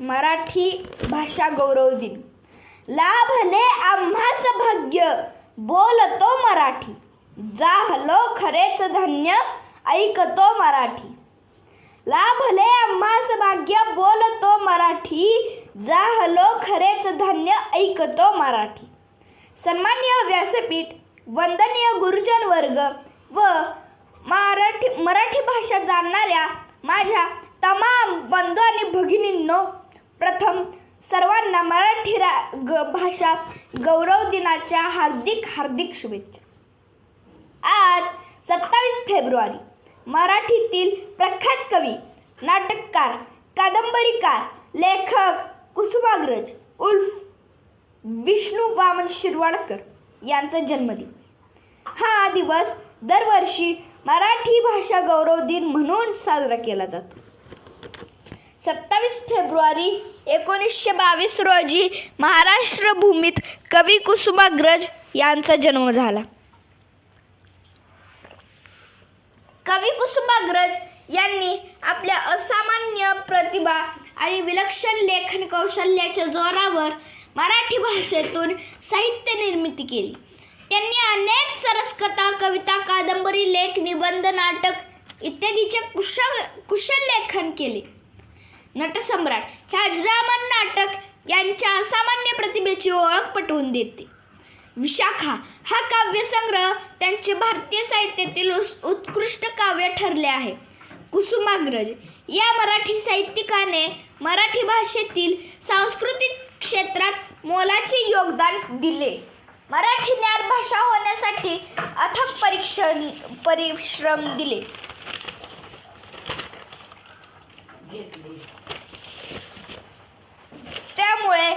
मराठी भाषा गौरव दिन. लाभले आम्हास भाग्य बोलतो मराठी. जाहलो खरेच धन्य ऐकतो मराठी. लाभले आम्हास भाग्य बोलतो मराठी. जाहलो खरेच धन्य ऐकतो मराठी. सन्मान्य व्यासपीठ वंदनीय गुरुजन वर्ग व मराठी मराठी भाषा जाणणाऱ्या माझ्या तमाम बंधू आणि भगिनींनो प्रथम सर्वांना मराठी रा ग भाषा गौरव दिनाच्या हार्दिक हार्दिक शुभेच्छा. आज सत्तावीस फेब्रुवारी मराठीतील प्रख्यात कवी नाटककार कादंबरीकार लेखक कुसुमाग्रज उल्फ विष्णू वामन शिरवाडकर यांचा जन्मदिन. हा दिवस दरवर्षी मराठी भाषा गौरव दिन म्हणून साजरा केला जातो. सत्तावीस फेब्रुवारी एकोणीसशे बावीस रोजी महाराष्ट्र भूमीत कवी कुसुमाग्रज यांचा जन्म झाला. कवी कुसुमाग्रज यांनी आपल्या असामान्य प्रतिभा आणि विलक्षण लेखन कौशल्याच्या जोरावर मराठी भाषेतून साहित्य निर्मिती केली. त्यांनी अनेक सरस कथा कविता कादंबरी लेख निबंध नाटक इत्यादीचे कुशल कुशल लेखन केले. नटसम्राट हे अजरामर नाटक यांच्या असामान्य प्रतिभेची ओळख पटवून देते. विशाखा हा काव्यसंग्रह त्यांचे भारतीय साहित्यातील उत्कृष्ट काव्य ठरले आहे. कुसुमाग्रज या मराठी साहित्यिकाने मराठी भाषेतील सांस्कृतिक क्षेत्रात मोलाचे योगदान दिले. मराठी ज्ञान भाषा होण्यासाठी अथक परीक्षण परिश्रम दिले त्यामुळे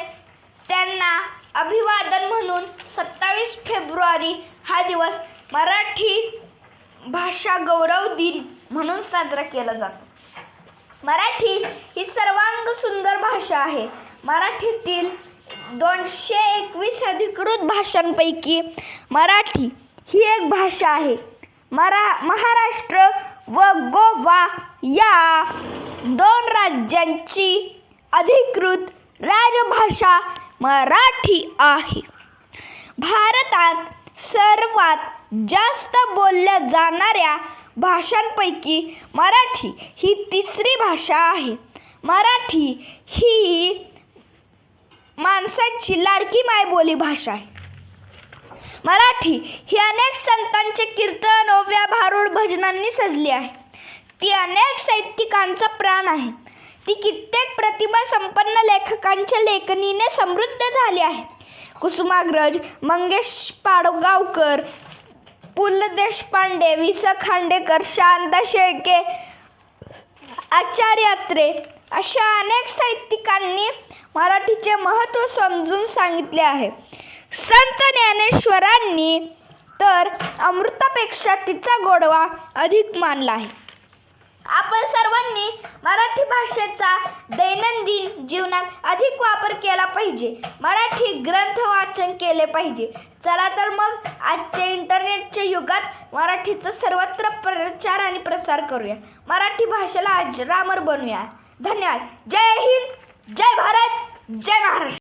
त्यांना अभिवादन म्हणून सत्तावीस फेब्रुवारी हा दिवस मराठी भाषा गौरव दिन म्हणून साजरा केला जातो. मराठी ही सर्वांग सुंदर भाषा आहे. मराठीतील दोनशे एकवीस अधिकृत भाषांपैकी मराठी ही एक भाषा आहे. मरा महाराष्ट्र व गोवा या दोन राज्यांची अधिकृत राजभाषा मराठी आहे. भारतात सर्वात जास्त बोलल्या जाणाऱ्या भाषांपैकी मराठी ही तिसरी भाषा आहे. मराठी ही माणसाची लाडकी मायबोली भाषा आहे. मराठी ही अनेक संतांचे कीर्तन ओव्या भारूड भजनांनी सजली आहे. ती अनेक साहित्यिकांचा प्राण आहे. ती कित्येक प्रतिभा संपन्न लेखकांच्या लेखणीने समृद्ध झाली आहे. कुसुमाग्रज मंगेश पाडगावकर पु ल देशपांडे वि स खांडेकर शांता शेळके आचार्य अत्रे अशा अनेक साहित्यिकांनी मराठीचे महत्त्व समजून सांगितले आहे. संत ज्ञानेश्वरांनी तर अमृतापेक्षा तिचा गोडवा अधिक मानला आहे. आपण सर्वांनी मराठी भाषेचा दैनंदिन जीवनात अधिक वापर केला पाहिजे. मराठी ग्रंथ वाचन केले पाहिजे. चला तर मग आजच्या इंटरनेटच्या युगात मराठीचा सर्वत्र प्रचार आणि प्रसार करूया. मराठी भाषेला आज रामर बनवूया धन्यवाद. जय हिंद. जय भारत. जय महाराष्ट्र.